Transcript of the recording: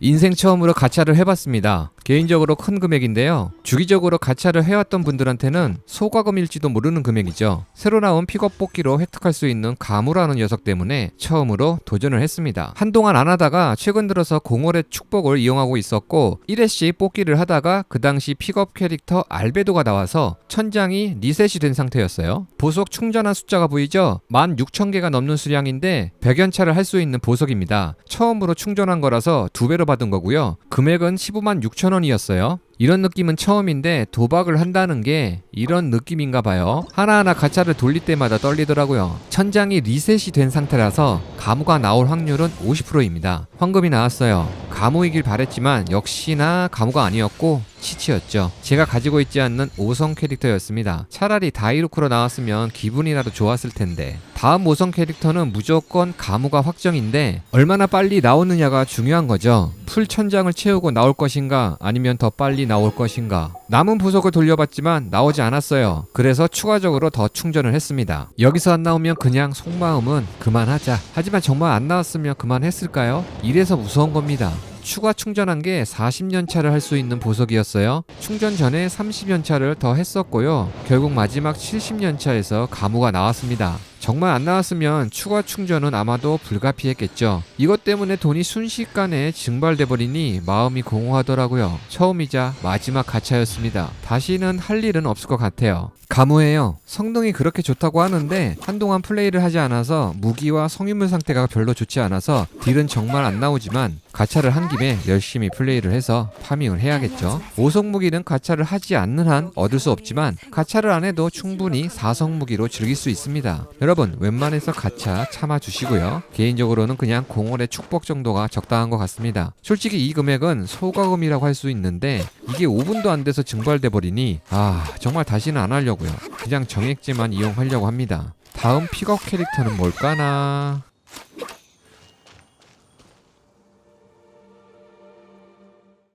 인생 처음으로 가차를 해봤습니다. 개인적으로 큰 금액인데요. 주기적으로 가차를 해왔던 분들한테는 소과금일지도 모르는 금액이죠. 새로 나온 픽업 뽑기로 획득할 수 있는 가무라는 녀석 때문에 처음으로 도전을 했습니다. 한동안 안 하다가 최근 들어서 공월의 축복을 이용하고 있었고 1회씩 뽑기를 하다가 그 당시 픽업 캐릭터 알베도가 나와서 천장이 리셋이 된 상태였어요. 보석 충전한 숫자가 보이죠? 16,000개가 넘는 수량인데 100연차를 할 수 있는 보석입니다. 처음으로 충전한 거라서 두 배로 받은 거고요. 금액은 156,000 3,000원이었어요. 이런 느낌은 처음인데 도박을 한다는 게 이런 느낌인가 봐요. 하나하나 가차를 돌릴 때마다 떨리더라고요. 천장이 리셋이 된 상태라서 가무가 나올 확률은 50%입니다. 황금이 나왔어요. 가무이길 바랬지만 역시나 가무가 아니었고 치치였죠. 제가 가지고 있지 않는 5성 캐릭터였습니다. 차라리 다이루크로 나왔으면 기분이라도 좋았을 텐데. 다음 5성 캐릭터는 무조건 가무가 확정인데 얼마나 빨리 나오느냐가 중요한 거죠. 풀 천장을 채우고 나올 것인가 아니면 더 빨리 나올 것인가. 남은 보석을 돌려봤지만 나오지 않았어요. 그래서 추가적으로 더 충전을 했습니다. 여기서 안 나오면 그냥 속마음은 그만하자. 하지만 정말 안 나왔으면 그만했을까요? 이래서 무서운 겁니다. 추가 충전한 게 40년 차를 할 수 있는 보석이었어요. 충전 전에 30년 차를 더 했었고요. 결국 마지막 70년 차에서 가무가 나왔습니다. 정말 안 나왔으면 추가 충전은 아마도 불가피했겠죠. 이것 때문에 돈이 순식간에 증발돼 버리니 마음이 공허하더라고요. 처음이자 마지막 가차였습니다. 다시는 할 일은 없을 것 같아요. 가무예요. 성능이 그렇게 좋다고 하는데 한동안 플레이를 하지 않아서 무기와 성인물 상태가 별로 좋지 않아서 딜은 정말 안 나오지만 가차를 한 김에 열심히 플레이를 해서 파밍을 해야겠죠. 5성 무기는 가차를 하지 않는 한 얻을 수 없지만 가차를 안 해도 충분히 4성 무기로 즐길 수 있습니다. 여러분 웬만해서 가차 참아 주시고요. 개인적으로는 그냥 공월의 축복 정도가 적당한 것 같습니다. 솔직히 이 금액은 소가금이라고 할 수 있는데 이게 5분도 안 돼서 증발돼 버리니 아 정말 다시는 안 하려고요. 그냥 정액제만 이용하려고 합니다. 다음 픽업 캐릭터는 뭘까나?